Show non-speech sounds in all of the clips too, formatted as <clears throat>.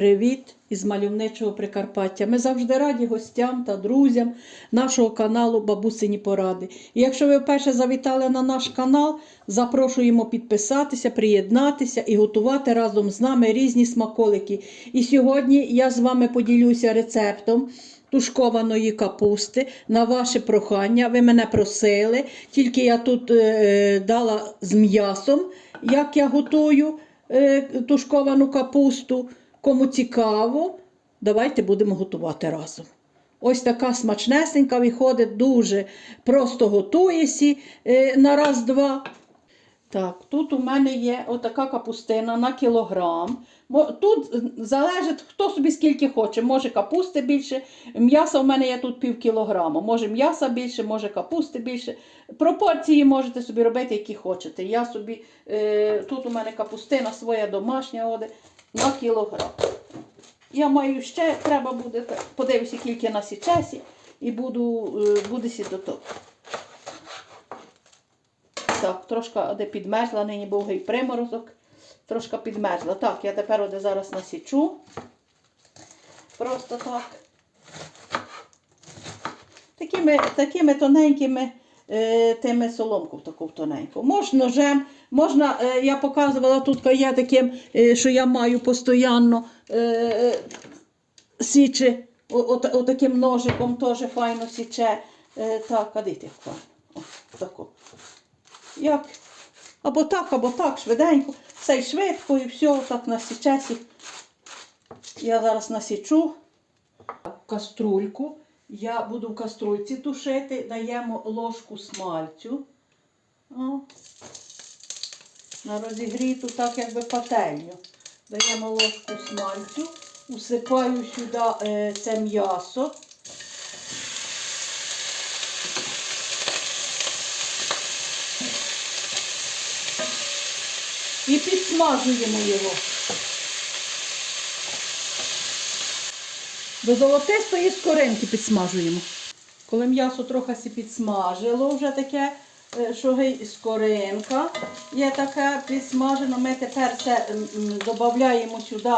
Привіт із мальовничого Прикарпаття. Ми завжди раді гостям та друзям нашого каналу Бабусині Поради. І якщо ви вперше завітали на наш канал, запрошуємо підписатися, приєднатися і готувати разом з нами різні смаколики. І сьогодні я з вами поділюся рецептом. Тушкованої капусти на ваше прохання. Ви мене просили, тільки я тут е, дала з м'ясом, як я готую е, тушковану капусту. Кому цікаво, давайте будемо готувати разом. Ось така смачнесенька виходить, дуже просто готуєсі е, на раз-два. Так, тут у мене є отака капустина на кілограм. Тут залежить, хто собі скільки хоче. Може капусти більше, м'яса у мене є тут пів кілограма. Може м'яса більше, може капусти більше. Пропорції можете собі робити, які хочете. Я собі, е, тут у мене капустина своя домашня на кілограм. Я маю ще, треба буде, подивлюся, скільки на січесі, і буду, е, буде того. Так, трошки де підмерзла, нині був гей приморозок. Трошки підмерзла. Так, я тепер оде зараз насічу. Просто так. Такими, такими тоненькими е, тими соломку таку тоненьку. Можна ножем, можна, е, я показувала тут є таким, е, що я маю постійно е, е, січе, отаким ножиком теж файно січе. Так, а як файно. Як? Або так, або так, швиденько. Все й швидко і все, так насічесі. Я зараз насічу каструльку. Я буду в каструльці тушити, даємо ложку смальцю. О. На розігріту, так якби пательню. Даємо ложку смальцю, усипаю сюди е, це м'ясо. І підсмажуємо його. До золотистої скоринки підсмажуємо. Коли м'ясо трохи підсмажило, вже таке, що гей скоринка є таке підсмажено, ми тепер це додаємо сюди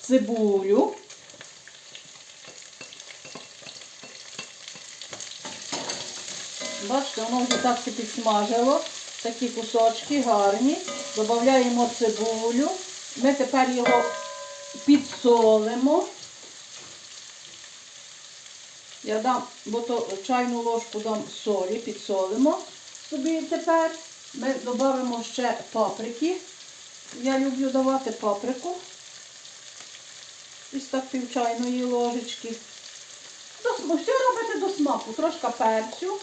цибулю. Бачите, воно вже так сі підсмажило. Такі кусочки гарні. Додаємо цибулю. Ми тепер його підсолимо. Я дам, бо то чайну ложку дам солі, підсолимо собі тепер. Ми додамо ще паприки. Я люблю давати паприку. Ось так пів чайної ложечки. До, все робите до смаку. Трошки перцю.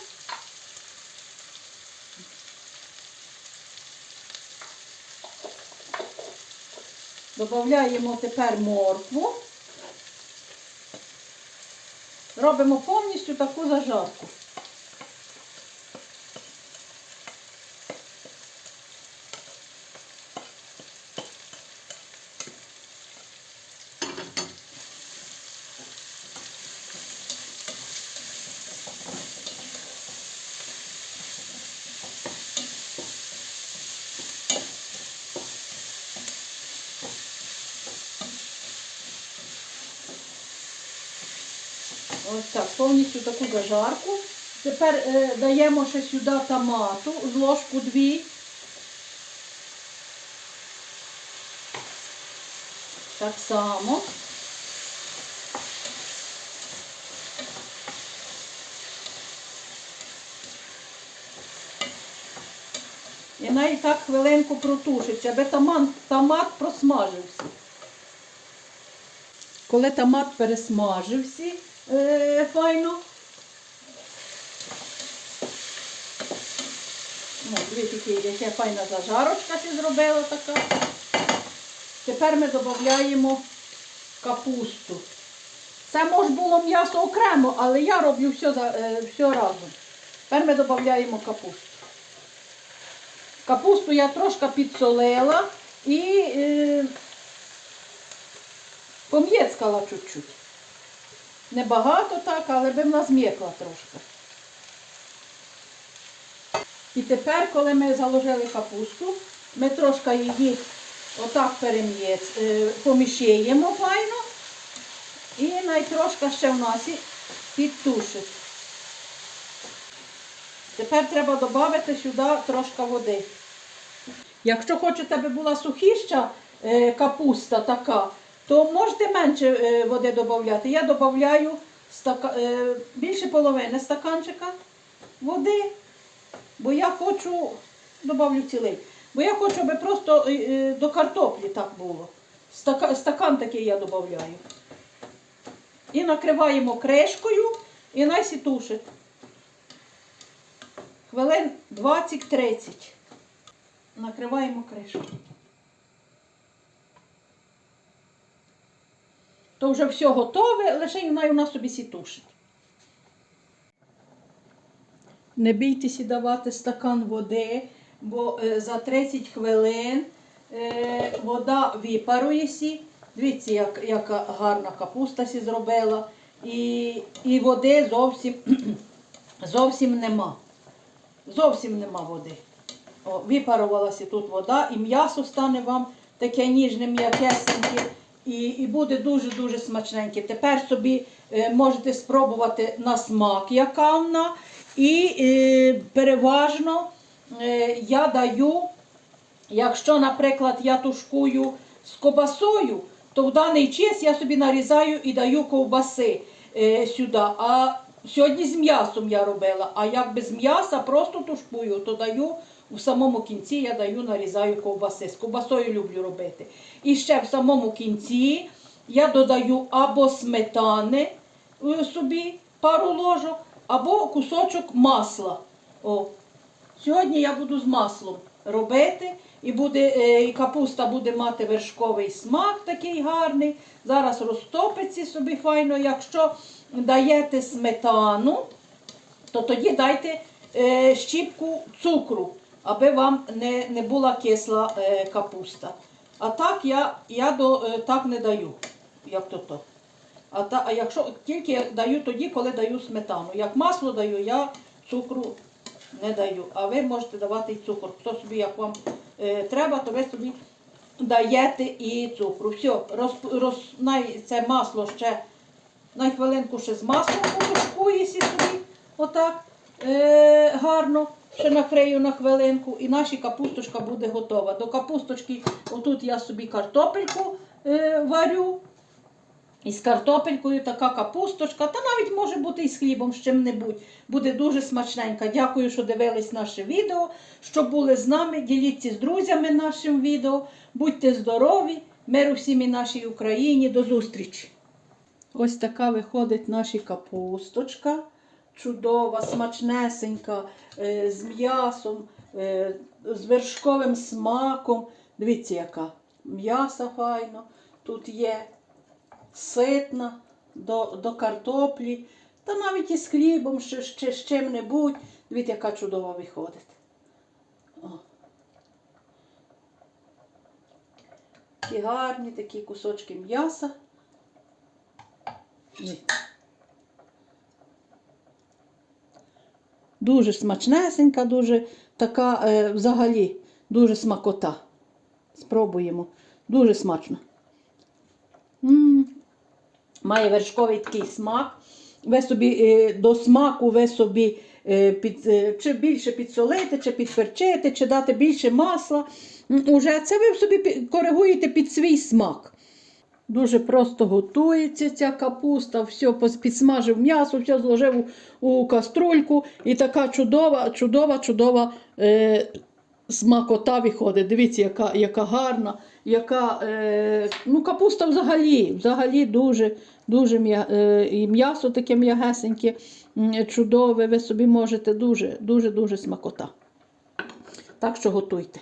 Додаємо тепер моркву. Робимо повністю таку зажарку. Ось так, повністю таку зажарку. Тепер е, даємо ще сюди томату, ложку дві. Так само. І навіть так хвилинку протушиться, аби томат, томат просмажився. Коли томат пересмажився е, файно. Ну, дивіться, яка файна зажарочка ще зробила така. Тепер ми додаємо капусту. Це може було м'ясо окремо, але я роблю все, е, все разом. Тепер ми додаємо капусту. Капусту я трошки підсолила і е, пом'єцкала чуть-чуть. Небагато так, але би вона зм'якла трошки. І тепер, коли ми заложили капусту, ми трошки її Отак е, помішаємо файно. І найтрошка ще в нас підтушить. Тепер треба додати сюди трошки води. Якщо хочете, аби була сухіща е, капуста така, то можете менше е, води додати. Я додаю е, більше половини стаканчика води, бо я хочу, додавлю цілий, бо я хочу, аби просто е, до картоплі так було. Стака, стакан такий я додаю. І накриваємо кришкою і найсі тушить. Хвилин 20-30. Накриваємо кришку. То вже все готове, лише вона у нас собі сі тушить. Не бійтеся давати стакан води, бо е, за 30 хвилин е, вода випарується. Дивіться, як, яка гарна капуста сі зробила. І, і води зовсім, <clears throat> зовсім нема. Зовсім нема води. О, випарувалася тут вода, і м'ясо стане вам таке ніжне, м'якесеньке, і, і буде дуже-дуже смачненьке. Тепер собі е, можете спробувати на смак, яка вона. І е, переважно е, я даю, якщо, наприклад, я тушкую з кобасою, то в даний час я собі нарізаю і даю ковбаси е, сюди. А сьогодні з м'ясом я робила. А як без м'яса просто тушкую, то даю у самому кінці я даю, нарізаю ковбаси. З ковбасою люблю робити. І ще в самому кінці я додаю або сметани е, собі пару ложок, або кусочок масла. О. Сьогодні я буду з маслом робити. І буде, е, і капуста буде мати вершковий смак такий гарний. Зараз розтопиться собі файно. Якщо даєте сметану, то тоді дайте е, щіпку цукру, аби вам не, не була кисла е, капуста. А так я, я до, е, так не даю, як то то. А, та, а якщо тільки даю тоді, коли даю сметану. Як масло даю, я цукру не даю. А ви можете давати і цукор. Хто собі, як вам е, треба, то ви собі даєте і цукру. Все, роз, роз, най, це масло ще на хвилинку ще з маслом потушкуєся собі. Отак е, гарно. Ще накрию на хвилинку і наша капусточка буде готова. До капусточки, отут я собі картопельку е, варю. І з картопелькою така капусточка, та навіть може бути і з хлібом, з чим-небудь. Буде дуже смачненька. Дякую, що дивились наше відео, що були з нами. Діліться з друзями нашим відео. Будьте здорові, миру всім і нашій Україні. До зустрічі! Ось така виходить наша капусточка. Чудова, смачнесенька, е, з м'ясом, е, з вершковим смаком. Дивіться, яка м'яса файно тут є ситна до, до картоплі, та навіть із хлібом, ще, ще з чим-небудь. Дивіться, яка чудова виходить. О. Такі гарні такі кусочки м'яса. Дуже смачнесенька, дуже така е, взагалі, дуже смакота. Спробуємо. Дуже смачно. М, Має вершковий такий смак. Ви собі е, до смаку ви собі е, під, е, чи більше підсолити, чи підперчити, чи дати більше масла. М, Уже це ви собі коригуєте під свій смак. Дуже просто готується ця капуста, все підсмажив м'ясо, все зложив у, каструльку і така чудова, чудова, чудова е, смакота виходить. Дивіться, яка, яка гарна, яка е, ну, капуста взагалі, взагалі дуже, дуже е, м'ясо таке м'ягесеньке, чудове. Ви собі можете дуже, дуже, дуже смакота. Так що готуйте.